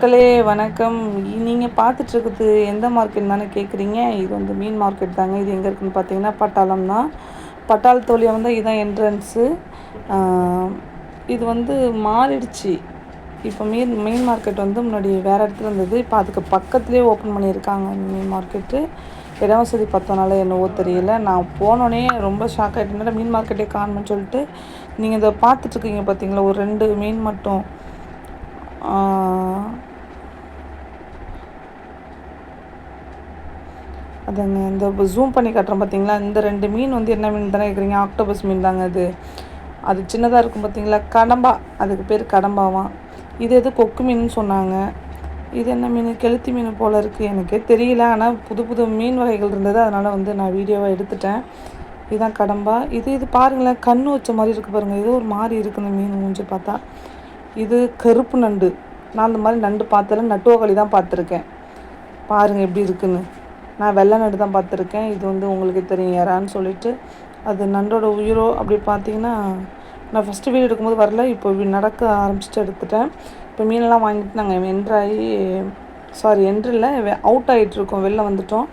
மக்களே வணக்கம். நீங்கள் பார்த்துட்ருக்குது எந்த மார்க்கெட் தானே கேட்குறீங்க? இது வந்து மீன் மார்க்கெட் தாங்க. இது எங்கே இருக்குதுன்னு பார்த்தீங்கன்னா பட்டாளம் தான். பட்டாள வழியாக வந்து இதுதான் என்ட்ரன்ஸு இது வந்து மாறிடுச்சு. இப்போ மீன் மீன் மார்க்கெட் வந்து முன்னாடி வேறு இடத்துல இருந்தது. இப்போ அதுக்கு பக்கத்துலேயே ஓப்பன் பண்ணியிருக்காங்க மீன் மார்க்கெட்டு இட வசதி பார்த்தனால என்னவோ தெரியல. நான் போனோடனே ரொம்ப ஷாக் ஆகிட்டேன் மீன் மார்க்கெட்டே காணும்னு சொல்லிட்டு நீங்கள் இதை பார்த்துட்ருக்கீங்க பார்த்தீங்களா? ஒரு ரெண்டு மீன் மட்டும். அதுங்க இந்த ஜூம் பண்ணி காட்டுறோம் பார்த்தீங்களா இந்த ரெண்டு மீன் வந்து என்ன மீன் தானே கேட்குறீங்க ஆக்டோபஸ் மீன் தாங்க அது. அது சின்னதாக இருக்கும் பார்த்தீங்களா கடம்பா. அதுக்கு பேர் கடம்பாவாம் இது எது கொக்கு மீன் சொன்னாங்க. இது என்ன மீன்? கெளுத்தி மீன் போல் இருக்குது எனக்கே தெரியல. ஆனால் புது புது மீன் வகைகள் இருந்தது. அதனால் வந்து நான் வீடியோவை எடுத்துட்டேன். இதுதான் கடம்பா. இது இது பாருங்களேன். கண் வச்ச மாதிரி இருக்குது பாருங்கள் இது ஒரு மாதிரி இருக்குது இந்த மீன் மூஞ்சி பார்த்தா. இது கருப்பு நண்டு. நான் அந்த மாதிரி நண்டு பார்த்ததில்ல நட்டுவகளி தான் பார்த்துருக்கேன். பாருங்கள் எப்படி இருக்குன்னு. நான் வெள்ளை நடு தான் பார்த்துருக்கேன். இது வந்து உங்களுக்கு தெரியும் யாரான்னு சொல்லிட்டு. அது நண்டோட உயிரோ அப்படி பார்த்தீங்கன்னா நான் ஃபஸ்ட்டு வீடு எடுக்கும்போது வரல இப்போ நடக்க ஆரம்பிச்சுட்டு எடுத்துட்டேன். இப்போ மீனெல்லாம் வாங்கிட்டு நாங்கள் என்ட்ராகி சாரி என்ட்ரு இல்லை அவுட் ஆகிட்டுருக்கோம் வெளில வந்துட்டோம்.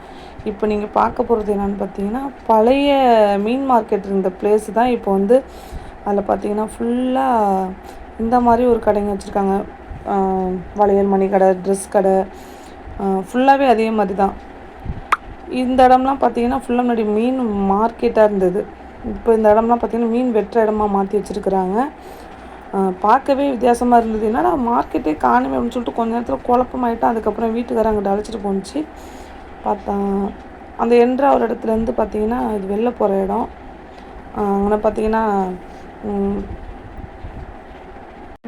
இப்போ நீங்கள் பார்க்க போகிறது என்னென்னு பார்த்தீங்கன்னா பழைய மீன் மார்க்கெட் இருந்த பிளேஸ் தான் இப்போ வந்து அதில் பார்த்தீங்கன்னா ஃபுல்லாக இந்த மாதிரி ஒரு கடைங்க வச்சுருக்காங்க. வளையல் மணி கடை ட்ரெஸ் கடை ஃபுல்லாகவே அதே மாதிரி தான். இந்த இடம்லாம் பார்த்தீங்கன்னா ஃபுல்லாக முன்னாடி மீன் மார்க்கெட்டாக இருந்தது. இப்போ இந்த இடம்லாம் பார்த்திங்கன்னா மீன் வெட்டுற இடமா மாற்றி வச்சுருக்குறாங்க. பார்க்கவே வித்தியாசமாக இருந்தது. என்னடா மார்க்கெட்டே காணுமே அப்படின்னு சொல்லிட்டு கொஞ்ச நேரத்தில் குழப்பமாயிட்டு. அதுக்கப்புறம் வீட்டுக்காரங்க அழைச்சிட்டு போணுச்சு. பார்த்தா அந்த என்ற ஒரு இடத்துலேருந்து பார்த்திங்கன்னா இது வெளில போகிற இடம். அங்கே பார்த்தீங்கன்னா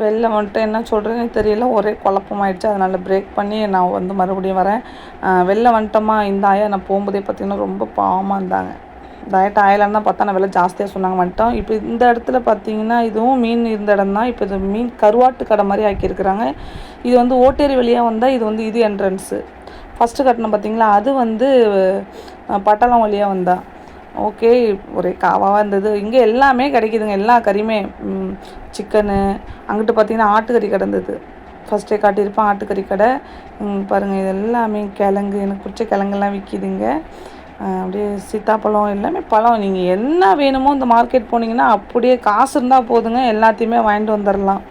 வெளில வந்துட்டு என்ன சொல்கிறேன்னு தெரியல. ஒரே குழப்பமாயிடுச்சு. அதனால் பிரேக் பண்ணி நான் வந்து மறுபடியும் வரேன். வெளில வந்துட்டோமா? இந்த ஆயா நான் போகும்போதே பார்த்திங்கன்னா ரொம்ப பாவமாக இருந்தாங்க. டயட் ஆயிலான்னு தான் பார்த்தா நான் விலை ஜாஸ்தியாக சொன்னாங்க. வந்துட்டோம். இப்போ இந்த இடத்துல பார்த்தீங்கன்னா இதுவும் மீன் இருந்த இடம் தான். இப்போ இது மீன் கருவாட்டு கடை மாதிரி ஆக்கியிருக்கிறாங்க. இது வந்து ஓட்டேரி வழியாக வந்தால் இது வந்து இது என்ட்ரன்ஸு ஃபஸ்ட்டு கட்டணம் பார்த்தீங்களா? அது வந்து பட்டாளம் வழியாக வந்தால் ஓகே ஒரே காவாக இருந்தது. இங்கே எல்லாமே கிடைக்கிதுங்க எல்லா கறியுமே. சிக்கனு அங்கிட்டு பார்த்தீங்கன்னா ஆட்டுக்கறி கிடந்தது ஃபஸ்ட்டே காட்டியிருப்பேன் ஆட்டுக்கறி கடை. பாருங்கள் இது எல்லாமே கிழங்கு எனக்கு பிடிச்ச கிழங்கெல்லாம் விற்கிதுங்க அப்படியே சீத்தாப்பழம் எல்லாமே பழம். நீங்கள் என்ன வேணுமோ இந்த மார்க்கெட் போனீங்கன்னா அப்படியே காசு இருந்தால் போதுங்க. எல்லாத்தையுமே வாங்கிட்டு வந்துடலாம்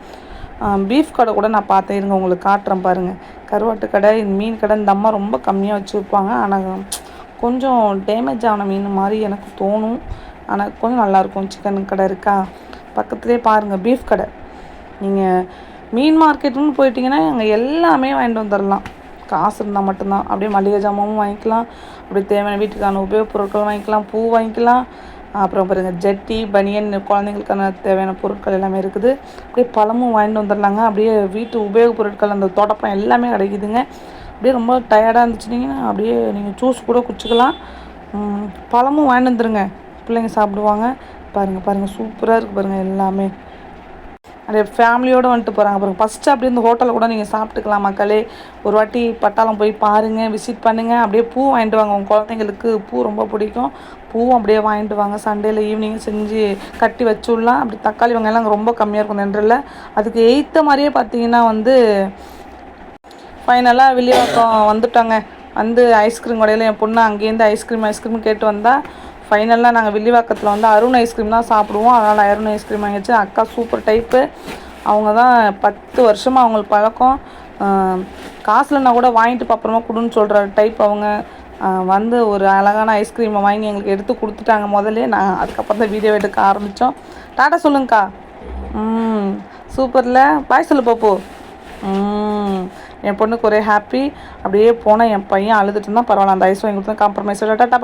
பீஃப் கடை கூட நான் பார்த்தேன் இருங்க உங்களுக்கு காட்டுறேன் பாருங்கள் கருவாட்டு கடை மீன் கடை இந்த அம்மா ரொம்ப கம்மியாக வச்சுருப்பாங்க. ஆனால் கொஞ்சம் டேமேஜ் ஆன மீன் மாதிரி எனக்கு தோணும். ஆனால் கொஞ்சம் நல்லாயிருக்கும் சிக்கன் கடை இருக்கா? பக்கத்துலேயே பாருங்கள் பீஃப் கடை. நீங்கள் மீன் மார்க்கெட்டுன்னு போயிட்டீங்கன்னா அங்கே எல்லாமே வாங்கிட்டு வந்துடலாம் காசு இருந்தால் மட்டும்தான். அப்படியே மளிகை ஜாமானும் வாங்கிக்கலாம். அப்படியே தேவையான வீட்டுக்கான உபயோகப் பொருட்கள் வாங்கிக்கலாம். பூ வாங்கிக்கலாம். அப்புறம் பாருங்கள் ஜட்டி பனியன் குழந்தைங்களுக்கான தேவையான பொருட்கள் எல்லாமே இருக்குது. அப்படியே பழமும் வாங்கிட்டு வந்துடலாங்க அப்படியே வீட்டு உபயோகப் பொருட்கள் அந்த தோட்டப்பம் எல்லாமே கிடைக்குதுங்க. அப்படியே ரொம்ப டயர்டாக இருந்துச்சுனிங்கன்னா அப்படியே நீங்கள் ஜூஸ் கூட குடிச்சிக்கலாம். பழமும் வாங்கிட்டு வந்துருங்க. பிள்ளைங்க சாப்பிடுவாங்க. பாருங்கள் பாருங்கள் சூப்பராக இருக்குது பாருங்கள் எல்லாமே. அப்படியே ஃபேமிலியோடு வந்துட்டு போகிறாங்க பாருங்கள் ஃபஸ்ட்டு அப்படியே இந்த ஹோட்டலில் கூட நீங்கள் சாப்பிட்டுக்கலாம் மக்களே. ஒரு வாட்டி பட்டாளம் போய் பாருங்கள் விசிட் பண்ணுங்கள் அப்படியே பூ வாங்கிட்டு வாங்க. உங்கள் குழந்தைங்களுக்கு பூ ரொம்ப பிடிக்கும். பூவும் அப்படியே வாங்கிட்டு வாங்க. சண்டேயில் ஈவினிங் செஞ்சு கட்டி வச்சுடலாம். அப்படி தக்காளி வெங்காயம்லாம் ரொம்ப கம்மியாக இருக்கும் நென்றில். அதுக்கு எய்த்த மாதிரியே பார்த்தீங்கன்னா வந்து ஃபைனலாக வில்லிவாக்கம் வந்துட்டோங்க. வந்து ஐஸ்கிரீம் கடையில் என் பொண்ணு அங்கேருந்து ஐஸ்கிரீம் ஐஸ்கிரீம் கேட்டு வந்தால் ஃபைனலாக நாங்கள் வில்லிவாக்கத்தில் வந்து அருண் ஐஸ்கிரீம் தான் சாப்பிடுவோம். அதனால் அருண் ஐஸ்கிரீம் வாங்கிச்சு அக்கா சூப்பர் டைப்பு அவங்க தான் பத்து வருஷமாக அவங்களுக்கு பழக்கம். காசுலன்னா கூட வாங்கிட்டு அப்புறமா கொடுன்னு சொல்கிற டைப் அவங்க. வந்து ஒரு அழகான ஐஸ்கிரீமை வாங்கி எங்களுக்கு எடுத்து கொடுத்துட்டாங்க முதல்ல. நான் அதுக்கப்புறம் தான் வீடியோ எடுக்க ஆரம்பித்தோம் டாட்டா சொல்லுங்கக்கா. ம் சூப்பரில் பாய் சொல்லு பாப்போ ம் என் பொண்ணுக்கு ஒரே ஹாப்பி அப்படியே போனால் என் பையன் அழுதுட்டு இருந்தால் பரவாயில்ல அந்த ஐஸ் வாங்கி கொடுத்தா காம்ப்ரமைஸ் டாட்டா